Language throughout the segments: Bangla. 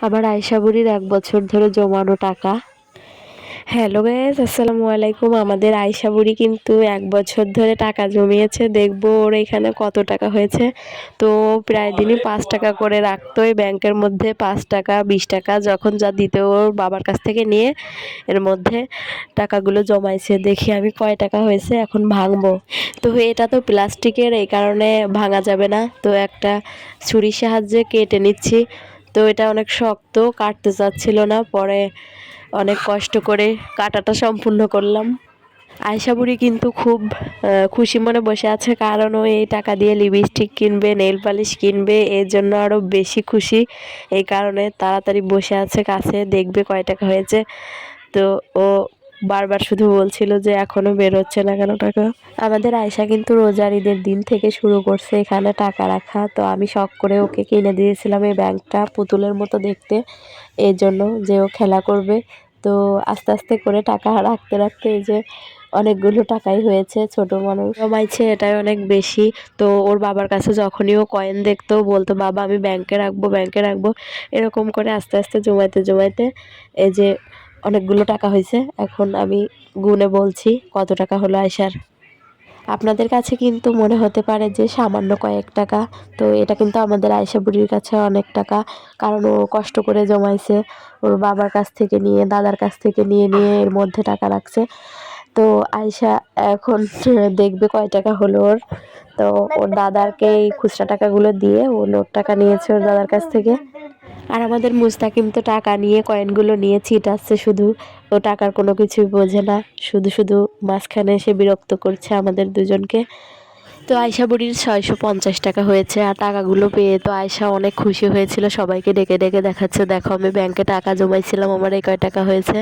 আমার আয়সা বুড়ির এক বছর ধরে জমানো টাকা। হ্যালো গাইস আসসালামু আলাইকুম। আমাদের আয়সা বুড়ি কিন্তু এক বছর ধরে টাকা জমিয়েছে। দেখব ওর এখানে কত টাকা হয়েছে। তো প্রায় দিনই পাঁচ টাকা করে রাখতো। এই ব্যাংকের মধ্যে পাঁচ টাকা, বিশ টাকা যখন যা দিতে ওর বাবার কাছ থেকে নিয়ে এর মধ্যে টাকাগুলো জমাইছে। দেখি আমি কয় টাকা হয়েছে এখন ভাঙবো। তো এটা তো প্লাস্টিকের, এই কারণে ভাঙা যাবে না। তো একটা ছুরির সাহায্যে কেটে নিচ্ছি। তো এটা অনেক শক্ত, কাটতে চাচ্ছিল না, পরে অনেক কষ্ট করে কাটাটা সম্পূর্ণ করলাম। আয়সা বুড়ি কিন্তু খুব খুশি মনে বসে আছে, কারণ ও এই টাকা দিয়ে লিপস্টিক কিনবে নেল পালিশ কিনবে, এর জন্য আরও বেশি খুশি। এই কারণে তাড়াতাড়ি বসে আছে, কাছে দেখবে কয় টাকা হয়েছে। তো ও বারবার শুধু বলছিল যে এখনও বেরোচ্ছে না কেন টাকা। আমাদের আয়সা কিন্তু রোজার ঈদের দিন থেকে শুরু করছে এখানে টাকা রাখা। তো আমি শখ করে ওকে কিনে দিয়েছিলাম এই ব্যাংকটা পুতুলের মতো দেখতে। এই জন্য যে ও খেলা করবে। তো আস্তে আস্তে করে টাকা রাখতে রাখতে এই যে অনেকগুলো টাকাই হয়েছে ছোট মানুষ। জমাইছে এটাই অনেক বেশি। তো ওর বাবার কাছে যখনই ও কয়েন দেখতো বলতো, বাবা, আমি ব্যাংকে রাখব ব্যাংকে রাখব। এরকম করে আস্তে আস্তে জমাইতে জমাইতে এই যে অনেকগুলো টাকা হয়েছে। এখন আমি গুনে বলছি কত টাকা হলো আয়সার আপনাদের কাছে কিন্তু মনে হতে পারে যে সামান্য কয়েক টাকা। তো এটা কিন্তু আমাদের আয়সা বুড়ির কাছে অনেক টাকা। কারণ ও কষ্ট করে জমাইছে। ওর বাবার কাছ থেকে নিয়ে, দাদার কাছ থেকে নিয়ে নিয়ে এর মধ্যে টাকা রাখছে। তো আয়সা এখন দেখবে কয় টাকা হলো ওর। তো ওর দাদারকে এই খুচরা টাকাগুলো দিয়ে ও নোট টাকা নিয়েছে ওর দাদার কাছ থেকে। আর আমাদের মুস্তাকিম তো টাকা নিয়ে কয়েনগুলো নিয়ে ছিটাচ্ছে শুধু। ও টাকার কোনো কিছুই বোঝে না। শুধু শুধু মাঝখানে এসে বিরক্ত করছে আমাদের দুজনকে। তো আয়সা বুড়ির ছয়শো পঞ্চাশ টাকা হয়েছে আর টাকাগুলো পেয়ে তো আয়সা অনেক খুশি হয়েছিল। সবাইকে ডেকে ডেকে দেখাচ্ছে, দেখো, আমি ব্যাংকে টাকা জমাইছিলাম, আমার এই কয় টাকা হয়েছে।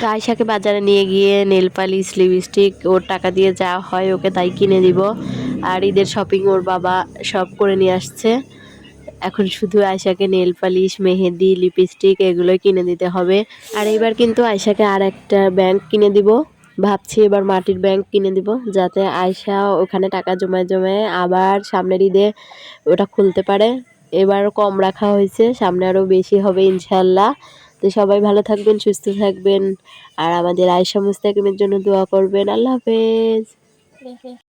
তো আয়সাকে বাজারে নিয়ে গিয়ে নেল পালিশ, লিপস্টিক, ওর টাকা দিয়ে যা হয় ওকে তাই কিনে দিব। আর ঈদের শপিং ওর বাবা সব করে নিয়ে আসছে। এখন শুধু আয়সাকে নেল পালিশ মেহেদি লিপস্টিক এগুলো কিনে দিতে হবে। আর এবার কিন্তু আয়সাকে আর একটা ব্যাংক কিনে দিব। ভাবছি এবার মাটির ব্যাংক কিনে দিব, যাতে আয়সা ওখানে টাকা জমায় জমায় আবার সামনের ঈদে ওটা খুলতে পারে। এবার কম রাখা হয়েছে, সামনে আরও বেশি হবে ইনশাল্লাহ তো সবাই ভালো থাকবেন, সুস্থ থাকবেন। আর আমাদের আয়সা মুস্তাকিমের জন্য দোয়া করবেন। আল্লাহ হাফেজ।